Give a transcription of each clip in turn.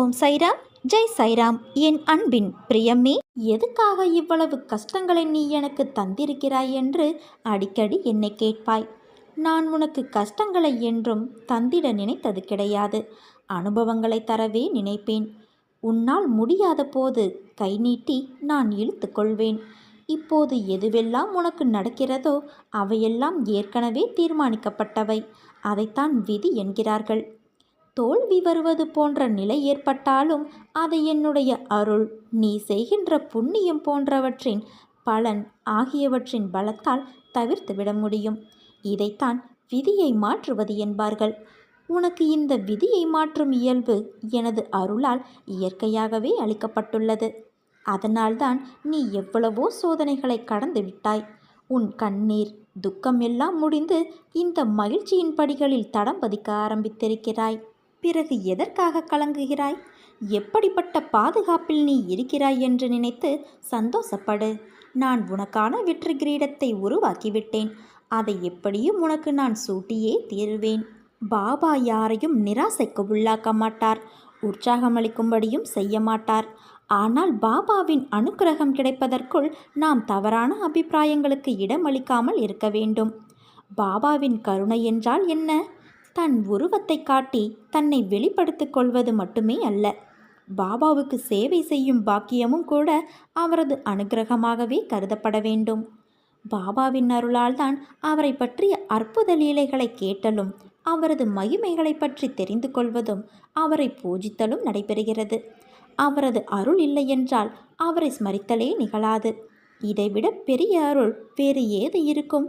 ஓம் சைராம் ஜெய் சைராம். என் அன்பின் பிரியமே எதுக்காக இவ்வளவு கஷ்டங்களை நீ எனக்கு தந்திருக்கிறாய் என்று அடிக்கடி என்னை கேட்பாய். நான் உனக்கு கஷ்டங்களை என்றும் தந்திட நினைத்தது கிடையாது. அனுபவங்களை தரவே நினைப்பேன். உன்னால் முடியாத போது கை நீட்டி நான் இழுத்து கொள்வேன். இப்போது எதுவெல்லாம் உனக்கு நடக்கிறதோ அவையெல்லாம் ஏற்கனவே தீர்மானிக்கப்பட்டவை. அதைத்தான் விதி என்கிறார்கள். தோல்வி வருவது போன்ற நிலை ஏற்பட்டாலும் அதை என்னுடைய அருள். நீ செய்கின்ற புண்ணியம் போன்றவற்றின் பலன் ஆகியவற்றின் பலத்தால் தவிர்த்துவிட முடியும். இதைத்தான் விதியை மாற்றுவது என்பார்கள். உனக்கு இந்த விதியை மாற்றும் இயல்பு எனது அருளால் இயற்கையாகவே அளிக்கப்பட்டுள்ளது. அதனால்தான் நீ எவ்வளவோ சோதனைகளை கடந்து விட்டாய். உன் கண்ணீர் துக்கம் எல்லாம் முடிந்து இந்த மகிழ்ச்சியின் படிகளில் தடம் பதிக்க ஆரம்பித்திருக்கிறாய். பிறகு எதற்காக கலங்குகிறாய்? எப்படிப்பட்ட பாதுகாப்பில் நீ இருக்கிறாய் என்று நினைத்து சந்தோஷப்படு. நான் உனக்கான வெற்றி கிரீடத்தை உருவாக்கிவிட்டேன். அதை எப்படியும் உனக்கு நான் சூட்டியே தீருவேன். பாபா யாரையும் நிராசைக்கு உள்ளாக்க மாட்டார். உற்சாகமளிக்கும்படியும் செய்ய மாட்டார். ஆனால் பாபாவின் அனுக்கிரகம் கிடைப்பதற்குள் நாம் தவறான அபிப்பிராயங்களுக்கு இடமளிக்காமல் இருக்க வேண்டும். பாபாவின் கருணை என்றால் என்ன? தன் உருவத்தை காட்டி தன்னை வெளிப்படுத்திக் கொள்வது மட்டுமே அல்ல. பாபாவுக்கு சேவை செய்யும் பாக்கியமும் கூட அவரது அனுகிரகமாகவே கருதப்பட வேண்டும். பாபாவின் அருளால் தான் அவரை பற்றிய அற்புத லீலைகளை கேட்டலும் அவரது மகிமைகளை பற்றி தெரிந்து கொள்வதும் அவரை பூஜித்தலும் நடைபெறுகிறது. அவரது அருள் இல்லை என்றால் அவரை ஸ்மரித்தலே நிகழாது. இதைவிட பெரிய அருள் வேறு ஏது இருக்கும்?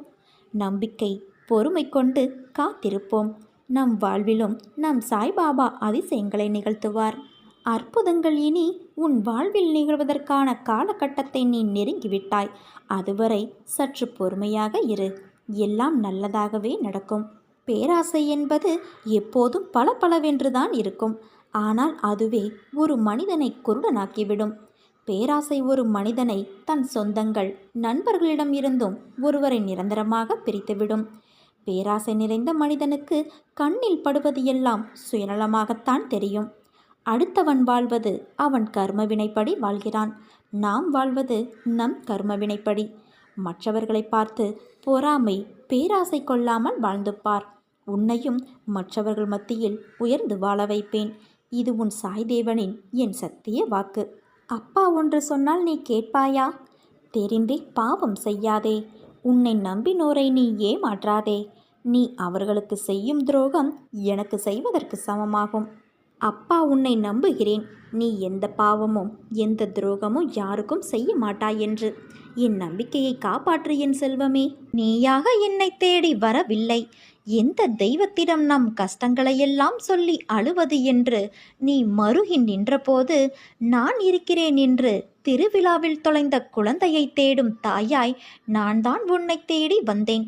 நம்பிக்கை பொறுமை கொண்டு காத்திருப்போம். நம் வாழ்விலும் நம் சாய்பாபா அதிசயங்களை நிகழ்த்துவார். அற்புதங்கள் இனி உன் வாழ்வில் நிகழ்வதற்கான காலகட்டத்தை நீ நெருங்கிவிட்டாய். அதுவரை சற்று பொறுமையாக இரு. எல்லாம் நல்லதாகவே நடக்கும். பேராசை என்பது எப்போதும் பல பலவென்றுதான் இருக்கும். ஆனால் அதுவே ஒரு மனிதனை குருடனாக்கிவிடும். பேராசை ஒரு மனிதனை தன் சொந்தங்கள் நண்பர்களிடம் இருந்தும் ஒருவரை நிரந்தரமாக பிரித்துவிடும். பேராசை நிறைந்த மனிதனுக்கு கண்ணில் படுவது எல்லாம் சுயநலமாகத்தான் தெரியும். அடுத்தவன் வாழ்வது அவன் கர்மவினைப்படி வாழ்கிறான். நாம் வாழ்வது நம் கர்மவினைப்படி. மற்றவர்களை பார்த்து பொறாமை பேராசை கொள்ளாமல் வாழ்ந்துப்பார் உன்னையும் மற்றவர்கள் மத்தியில் உயர்ந்து வாழ வைப்பேன். இது உன் சாய்தேவனின் என் சத்திய வாக்கு. அப்பா ஒன்று சொன்னால் நீ கேட்பாயா? தெரிந்தே பாவம் செய்யாதே. உன்னை நம்பினோரை நீ ஏமாற்றாதே. நீ அவர்களுக்கு செய்யும் துரோகம் எனக்கு செய்வதற்கு சமமாகும். அப்பா உன்னை நம்புகிறேன். நீ எந்த பாவமும் எந்த துரோகமும் யாருக்கும் செய்ய மாட்டாய் என்று. என் நம்பிக்கையை காப்பாற்று என் செல்வமே. நீயாக என்னை தேடி வரவில்லை. எந்த தெய்வத்திடம் நம் கஷ்டங்களையெல்லாம் சொல்லி அழுவது என்று நீ மருகி நின்றபோது நான் இருக்கிறேன் என்று திருவிழாவில் தொலைந்த குழந்தையை தேடும் தாயாய் நான் தான் உன்னை தேடி வந்தேன்.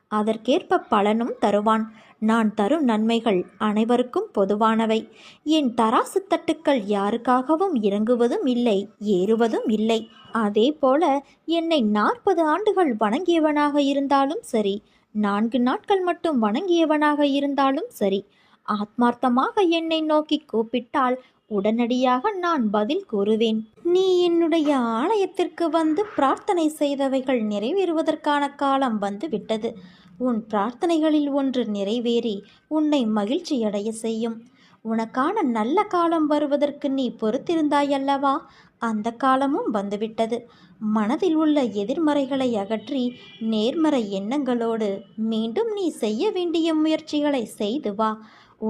அதற்கேற்ப பலனும் தருவான். நான் தரும் நன்மைகள் அனைவருக்கும் பொதுவானவை. என் தராசு தட்டுக்கள் யாருக்காகவும் இறங்குவதும் இல்லை ஏறுவதும் இல்லை. அதே போல என்னை நாற்பது ஆண்டுகள் வணங்கியவனாக இருந்தாலும் சரி நான்கு நாட்கள் மட்டும் வணங்கியவனாக இருந்தாலும் சரி ஆத்மார்த்தமாக என்னை நோக்கி கூப்பிட்டால் உடனடியாக நான் பதில் கூறுவேன். நீ என்னுடைய ஆலயத்திற்கு வந்து பிரார்த்தனை செய்தவைகள் நிறைவேறுவதற்கான காலம் வந்து விட்டது உன் பிரார்த்தனைகளில் ஒன்று நிறைவேறி உன்னை மகிழ்ச்சியடைய செய்யும். உனக்கான நல்ல காலம் வருவதற்கு நீ பொறுத்திருந்தாயல்லவா? அந்த காலமும் வந்துவிட்டது. மனதில் உள்ள எதிர்மறைகளை அகற்றி நேர்மறை எண்ணங்களோடு மீண்டும் நீ செய்ய வேண்டிய முயற்சிகளை செய்து வா.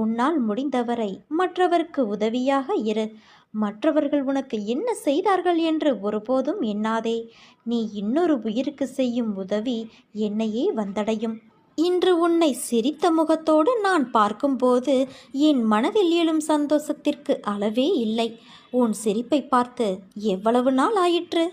உன்னால் முடிந்தவரை மற்றவருக்கு உதவியாக இரு. மற்றவர்கள் உனக்கு என்ன செய்தார்கள் என்று ஒருபோதும் எண்ணாதே. நீ இன்னொரு உயிருக்கு செய்யும் உதவி என்னையே வந்தடையும். இன்று உன்னை சிரித்த முகத்தோடு நான் பார்க்கும்போது என் மனதில் எழும் சந்தோஷத்திற்கு அளவே இல்லை. உன் சிரிப்பை பார்த்து எவ்வளவு நாள் ஆயிற்று?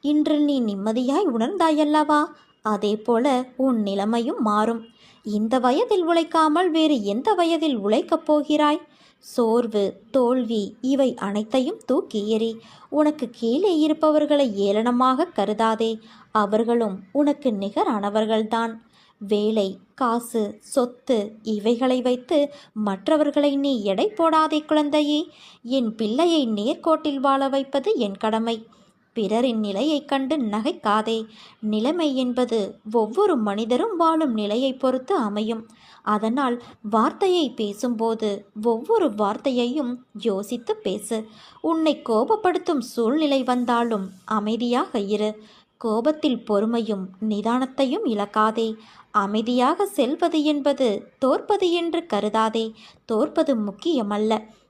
இன்று நீ நிம்மதியாய் உணர்ந்தாயல்லவா? அதே போல உன் நிலைமையும் மாறும். இந்த வயதில் உழைக்காமல் வேறு எந்த வயதில் உழைக்கப் போகிறாய்? சோர்வு தோல்வி இவை அனைத்தையும் தூக்கி எறி உனக்கு கீழே இருப்பவர்களை ஏளனமாக கருதாதே அவர்களும் உனக்கு நிகரானவர்கள்தான். வேலை காசு சொத்து இவைகளை வைத்து மற்றவர்களை நீ எடை போடாதே குழந்தையே என் பிள்ளையை நேர்கோட்டில் வாழ வைப்பது என் கடமை. பிறரின் நிலையைக் கண்டு நகைக்காதே. நிலைமை என்பது ஒவ்வொரு மனிதரும் வாழும் நிலையை பொறுத்து அமையும். அதனால் வார்த்தையை பேசும்போது ஒவ்வொரு வார்த்தையையும் யோசித்து பேசு. உன்னை கோபப்படுத்தும் சூழ்நிலை வந்தாலும் அமைதியாக இரு. கோபத்தில் பொறுமையும் நிதானத்தையும் இழக்காதே. அமைதியாக செல்வது என்பது தோற்பது என்று கருதாதே. தோற்பது முக்கியமல்ல.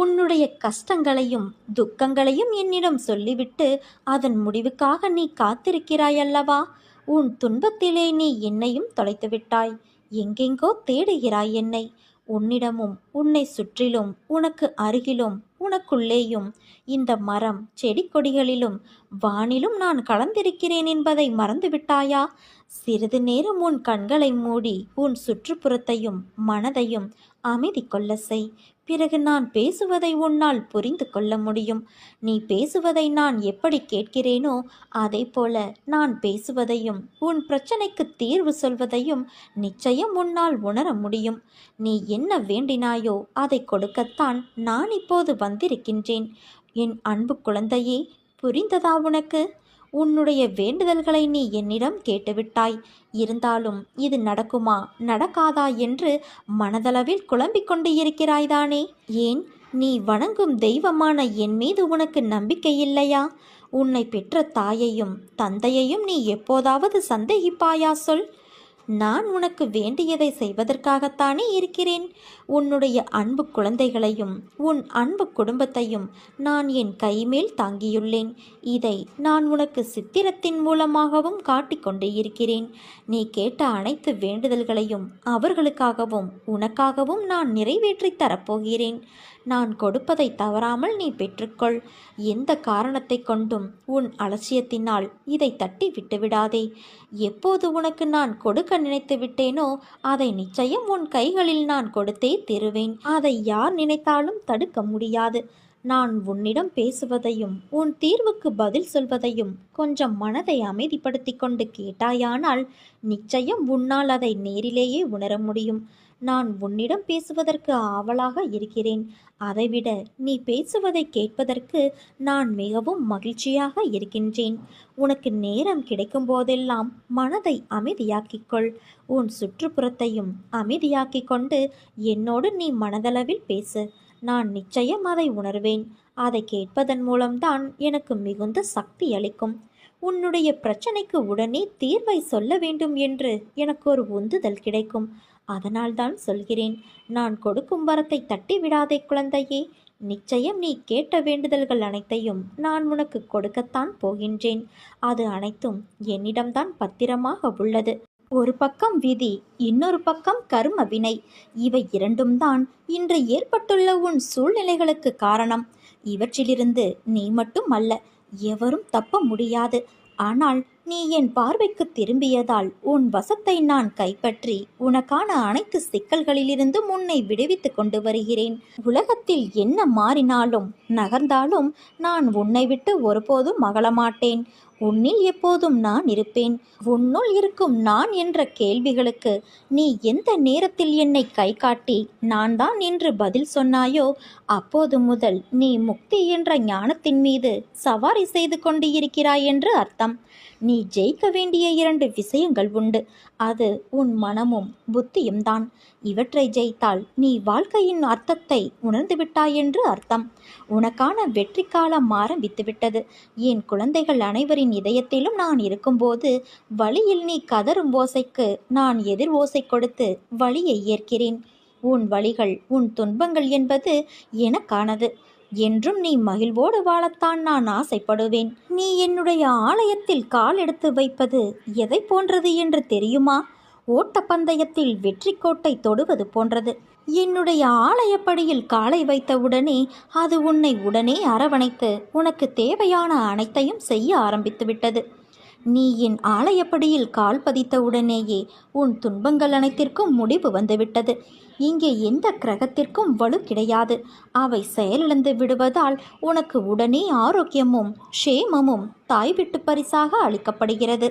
உன்னுடைய கஷ்டங்களையும் துக்கங்களையும் என்னிடம் சொல்லிவிட்டு அதன் முடிவுக்காக நீ காத்திருக்கிறாய் அல்லவா? உன் துன்பத்திலே நீ என்னையும் தொலைத்து விட்டாய் எங்கெங்கோ தேடுகிறாய் என்னை. உன்னிடமும் உன்னை சுற்றிலும் உனக்கு அருகிலும் உனக்குள்ளேயும் இந்த மரம் செடி கொடிகளிலும் வானிலும் நான் கலந்திருக்கிறேன் என்பதை மறந்துவிட்டாயா? சிறிது நேரம் உன் கண்களை மூடி உன் சுற்றுப்புறத்தையும் மனதையும் அமைதி கொள்ள செய். பிறகு நான் பேசுவதை உன்னால் புரிந்து கொள்ள முடியும். நீ பேசுவதை நான் எப்படி கேட்கிறேனோ அதே போல நான் பேசுவதையும் உன் பிரச்சனைக்கு தீர்வு சொல்வதையும் நிச்சயம் உன்னால் உணர முடியும். நீ என்ன வேண்டினாயோ அதை கொடுக்கத்தான் நான் இப்போது வந்திருக்கின்றேன். என் அன்பு குழந்தையே புரிந்ததா உனக்கு? உன்னுடைய வேண்டுதல்களை நீ என்னிடம் கேட்டுவிட்டாய். இருந்தாலும் இது நடக்குமா நடக்காதா என்று மனதளவில் குழம்பிக் கொண்டு இருக்கிறாய்தானே ஏன் நீ வணங்கும் தெய்வமான என் மீது உனக்கு நம்பிக்கை இல்லையா? உன்னை பெற்ற தாயையும் தந்தையையும் நீ எப்போதாவது சந்தேகிப்பாயா சொல். நான் உனக்கு வேண்டியதை செய்வதற்காகத்தானே இருக்கிறேன். உன்னுடைய அன்பு குழந்தைகளையும் உன் அன்பு குடும்பத்தையும் நான் என் கைமேல் தாங்கியுள்ளேன். இதை நான் உனக்கு சித்திரத்தின் மூலமாகவும் காட்டிக்கொண்டே இருக்கிறேன். நீ கேட்ட அனைத்து வேண்டுதல்களையும் அவர்களுக்காகவும் உனக்காகவும் நான் நிறைவேற்றி தரப்போகிறேன். நான் கொடுப்பதை தவறாமல் நீ பெற்றுக்கொள். எந்த காரணத்தை கொண்டும் உன் அலட்சியத்தினால் இதை தட்டி விட்டுவிடாதே. எப்போது உனக்கு நான் கொடுக்க நினைத்து விட்டேனோ அதை நிச்சயம் உன் கைகளில் நான் கொடுத்தே தருவேன். அதை யார் நினைத்தாலும் தடுக்க முடியாது. நான் உன்னிடம் பேசுவதையும் உன் தீர்வுக்கு பதில் சொல்வதையும் கொஞ்சம் மனதை அமைதிப்படுத்தி கொண்டு கேட்டாயானால் நிச்சயம் உன்னால் அதை நேரிலேயே உணர முடியும். நான் உன்னிடம் பேசுவதற்கு ஆவலாக இருக்கிறேன். அதைவிட நீ பேசுவதை கேட்பதற்கு நான் மிகவும் மகிழ்ச்சியாக இருக்கின்றேன். உனக்கு நேரம் கிடைக்கும் போதெல்லாம் மனதை அமைதியாக்கிக்கொள் உன் சுற்றுப்புறத்தையும் அமைதியாக்கிக் கொண்டு என்னோடு நீ மனதளவில் பேசு. நான் நிச்சயம் அதை உணர்வேன். அதை கேட்பதன் மூலம்தான் எனக்கு மிகுந்த சக்தி அளிக்கும். உன்னுடைய பிரச்சனைக்கு உடனே தீர்வை சொல்ல வேண்டும் என்று எனக்கு ஒரு உந்துதல் கிடைக்கும். அதனால்தான் சொல்கிறேன் நான் கொடுக்கும் வரத்தை தட்டி விடாதே குழந்தையே. நிச்சயம் நீ கேட்ட வேண்டுதல்கள் அனைத்தையும் நான் உனக்கு கொடுக்கத்தான் போகின்றேன். அது அனைத்தும் என்னிடம்தான் பத்திரமாக உள்ளது. ஒரு பக்கம் விதி இன்னொரு பக்கம் கர்ம வினை. இவை இரண்டும் தான் இன்று ஏற்பட்டுள்ள உன் சூழ்நிலைகளுக்கு காரணம். இவற்றிலிருந்து நீ மட்டும் அல்ல எவரும் தப்ப முடியாது. ஆனால் நீ என் பார்வைக்கு திரும்பியதால் உன் வசத்தை நான் கைப்பற்றி உனக்கான அனைத்து சிக்கல்களிலிருந்தும் உன்னை விடுவித்துக் கொண்டு வருகிறேன். உலகத்தில் என்ன மாறினாலும் நகர்ந்தாலும் நான் உன்னை விட்டு ஒருபோதும் மகளமாட்டேன் உன்னில் எப்போதும் நான் இருப்பேன். உன்னுள் இருக்கும் நான் என்ற கேள்விகளுக்கு நீ எந்த நேரத்தில் என்னை கை காட்டி நான் தான் என்று பதில் சொன்னாயோ அப்போது முதல் நீ முக்தி என்ற ஞானத்தின் மீது சவாரி செய்து கொண்டு இருக்கிறாய் என்று அர்த்தம். நீ ஜெயிக்க வேண்டிய இரண்டு விஷயங்கள் உண்டு. அது உன் மனமும் புத்தியும் தான். இவற்றை ஜெயித்தால் நீ வாழ்க்கையின் அர்த்தத்தை உணர்ந்து விட்டாய் என்று அர்த்தம். உனக்கான வெற்றி காலம் ஆரம்பித்துவிட்டது. என் குழந்தைகள் அனைவரின் இதயத்திலும் நான் இருக்கும்போது வழியில் நீ கதறும் ஓசைக்கு நான் எதிர் ஓசை கொடுத்து வழியை ஏற்கிறேன். உன் வழிகள் உன் துன்பங்கள் என்பது எனக்கானது. என்றும் நீ மகிழ்வோடு வாழத்தான் நான் ஆசைப்படுவேன். நீ என்னுடைய ஆலயத்தில் கால் எடுத்து வைப்பது எதை போன்றது என்று தெரியுமா? ஓட்டப்பந்தயத்தில் வெற்றி கோட்டை தொடுவது போன்றது. என்னுடைய ஆலயப்படியில் காலை வைத்தவுடனே அது உன்னை உடனே அரவணைத்து உனக்கு தேவையான அனைத்தையும் செய்ய ஆரம்பித்துவிட்டது நீ என் ஆலயப்படியில் கால் பதித்தவுடனேயே உன் துன்பங்கள் அனைத்திற்கும் முடிவு வந்துவிட்டது இங்கே எந்த கிரகத்திற்கும் வலு கிடையாது. அவை செயலிழந்து விடுவதால் உனக்கு உடனே ஆரோக்கியமும் க்ஷேமமும் தாய் விட்டு பரிசாக அளிக்கப்படுகிறது.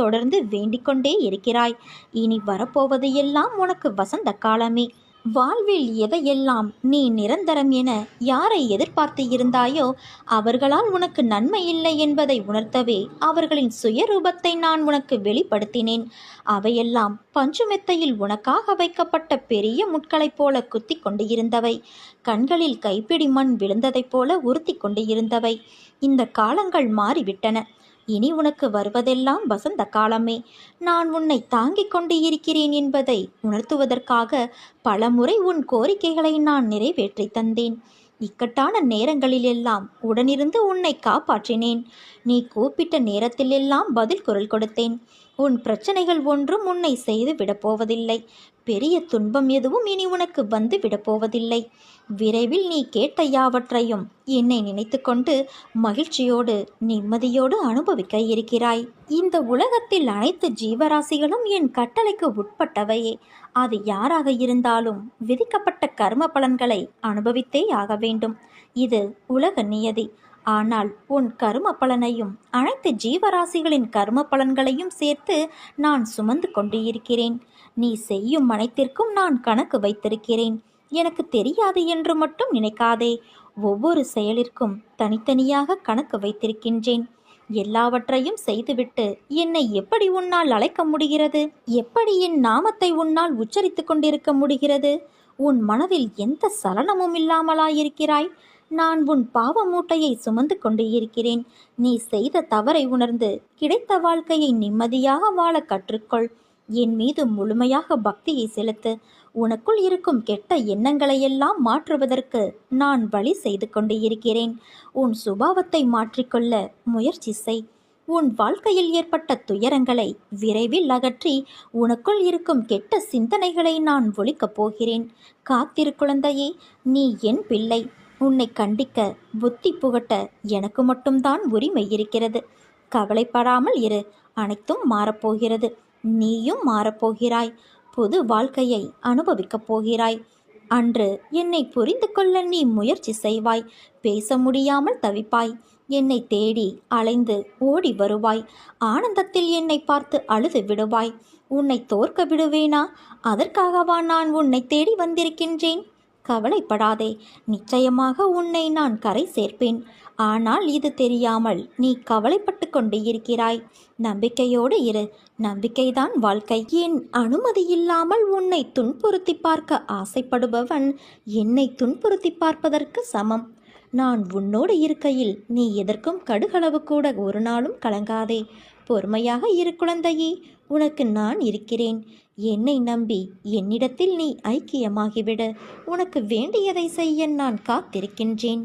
தொடர்ந்து வேண்டிக்கொண்டே இருக்கிறாய். இனி வரப்போவது எல்லாம் உனக்கு வசந்த காலமே. வாழ்வில் எதையெல்லாம் நீ நிரந்தரம் என யாரை எதிர்பார்த்து இருந்தாயோ அவர்களால் உனக்கு நன்மை இல்லை என்பதை உணர்த்தவே அவர்களின் சுயரூபத்தை நான் உனக்கு வெளிப்படுத்தினேன். அவையெல்லாம் பஞ்சுமெத்தையில் உனக்காக வைக்கப்பட்ட பெரிய முட்களைப் போல குத்தி கொண்டு இருந்தவை கண்களில் கைப்பிடி மண் விழுந்ததைப் போல உறுத்தி கொண்டு இருந்தவை இந்த காலங்கள் மாறிவிட்டன. இனி உனக்கு வருவதெல்லாம் வசந்த காலமே. நான் உன்னை தாங்கிக் கொண்டு இருக்கிறேன் என்பதை உணர்த்துவதற்காக பலமுறை உன் கோரிக்கைகளை நான் நிறைவேற்றி தந்தேன். இக்கட்டான நேரங்களிலெல்லாம் உடனிருந்து உன்னை காப்பாற்றினேன். நீ கூப்பிட்ட நேரத்திலெல்லாம் பதில் குரல் கொடுத்தேன். உன் பிரச்சனைகள் ஒன்றும் உன்னை செய்து விடப்போவதில்லை பெரிய துன்பம் எதுவும் இனி உனக்கு வந்து விடப்போவதில்லை விரைவில் நீ கேட்ட யாவற்றையும் என்னை நினைத்துக்கொண்டு மகிழ்ச்சியோடு நிம்மதியோடு அனுபவிக்க இருக்கிறாய். இந்த உலகத்தில் அனைத்து ஜீவராசிகளும் என் கட்டளைக்கு உட்பட்டவையே. அது யாராக இருந்தாலும் விதிக்கப்பட்ட கர்ம பலன்களை அனுபவித்தே ஆக வேண்டும். இது உலக நியதி. ஆனால் உன் கரும பலனையும் அனைத்து ஜீவராசிகளின் கரும பலன்களையும் சேர்த்து நான் சுமந்து கொண்டு இருக்கிறேன் நீ செய்யும் அனைத்திற்கும் நான் கணக்கு வைத்திருக்கிறேன். எனக்கு தெரியாது என்று மட்டும் நினைக்காதே. ஒவ்வொரு செயலிற்கும் தனித்தனியாக கணக்கு வைத்திருக்கின்றேன். எல்லாவற்றையும் செய்துவிட்டு என்னை எப்படி உன்னால் அழைக்க முடிகிறது? எப்படி என் நாமத்தை உன்னால் உச்சரித்து கொண்டிருக்க முடிகிறது? உன் மனதில் எந்த சலனமும் இல்லாமலாயிருக்கிறாய்? நான் உன் பாவ மூட்டையை சுமந்து கொண்டு இருக்கிறேன். நீ செய்த தவறை உணர்ந்து கிடைத்த வாழ்க்கையை நிம்மதியாக வாழ கற்றுக்கொள். என் மீது முழுமையாக பக்தியை செலுத்து. உனக்குள் இருக்கும் கெட்ட எண்ணங்களையெல்லாம் மாற்றுவதற்கு நான் வழி செய்து கொண்டு இருக்கிறேன் உன் சுபாவத்தை மாற்றிக்கொள்ள முயற்சி செய். உன் வாழ்க்கையில் ஏற்பட்ட துயரங்களை விரைவில் அகற்றி உனக்குள் இருக்கும் கெட்ட சிந்தனைகளை நான் ஒழிக்கப் போகிறேன். காத்திரு குழந்தையே நீ என் பிள்ளை. உன்னை கண்டிக்க புத்தி புகட்ட எனக்கு மட்டும்தான் உரிமை இருக்கிறது. கவலைப்படாமல் இரு அனைத்தும் மாறப்போகிறது. நீயும் மாறப்போகிறாய். புது வாழ்க்கையை அனுபவிக்கப் போகிறாய். அன்று என்னை புரிந்து கொள்ள நீ முயற்சி செய்வாய். பேச முடியாமல் தவிப்பாய். என்னை தேடி அலைந்து ஓடி வருவாய். ஆனந்தத்தில் என்னை பார்த்து அழுது விடுவாய். உன்னை தோற்க விடுவேனா? அதற்காகவா நான் உன்னை தேடி வந்திருக்கின்றேன்? கவலைப்படாதே. நிச்சயமாக உன்னை நான் கரை சேர்ப்பேன். ஆனால் இது தெரியாமல் நீ கவலைப்பட்டு கொண்டு இருக்கிறாய். நம்பிக்கையோடு இரு. நம்பிக்கைதான் வாழ்க்கை. என் அனுமதி இல்லாமல் உன்னை துன்புறுத்தி பார்க்க ஆசைப்படுபவன் என்னை துன்புறுத்தி பார்ப்பதற்கு சமம். நான் உன்னோடு இருக்கையில் நீ எதற்கும் கடுகளவு கூட ஒரு நாளும் கலங்காதே. பொறுமையாக இரு குழந்தையே. உனக்கு நான் இருக்கிறேன். என்னை நம்பி என்னிடத்தில் நீ ஐக்கியமாகிவிடு. உனக்கு வேண்டியதை செய்ய நான் காத்திருக்கின்றேன்.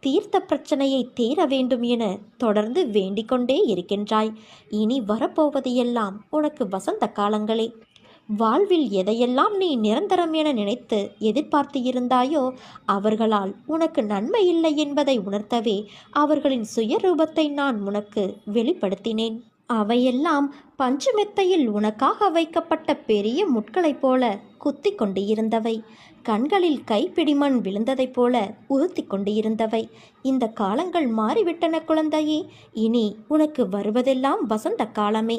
தீர்த்த பிரச்சனையை தீர வேண்டும் என தொடர்ந்து வேண்டிக்கொண்டே இருக்கின்றாய். இனி வரப்போவதையெல்லாம் உனக்கு வசந்த காலங்களே. வாழ்வில் எதையெல்லாம் நீ நிரந்தரம் என நினைத்து எதிர்பார்த்து இருந்தாயோ அவர்களால் உனக்கு நன்மை இல்லை என்பதை உணர்த்தவே அவர்களின் சுயரூபத்தை நான் உனக்கு வெளிப்படுத்தினேன். அவையெல்லாம் பஞ்சுமெத்தையில் உனக்காக வைக்கப்பட்ட பெரிய முட்களைப் போல குத்தி கொண்டு இருந்தவை. கண்களில் கைப்பிடிமண் விழுந்ததைப் போல உறுத்தி கொண்டு இருந்தவை. இந்த காலங்கள் மாறிவிட்டன குழந்தையே. இனி உனக்கு வருவதெல்லாம் வசந்த காலமே.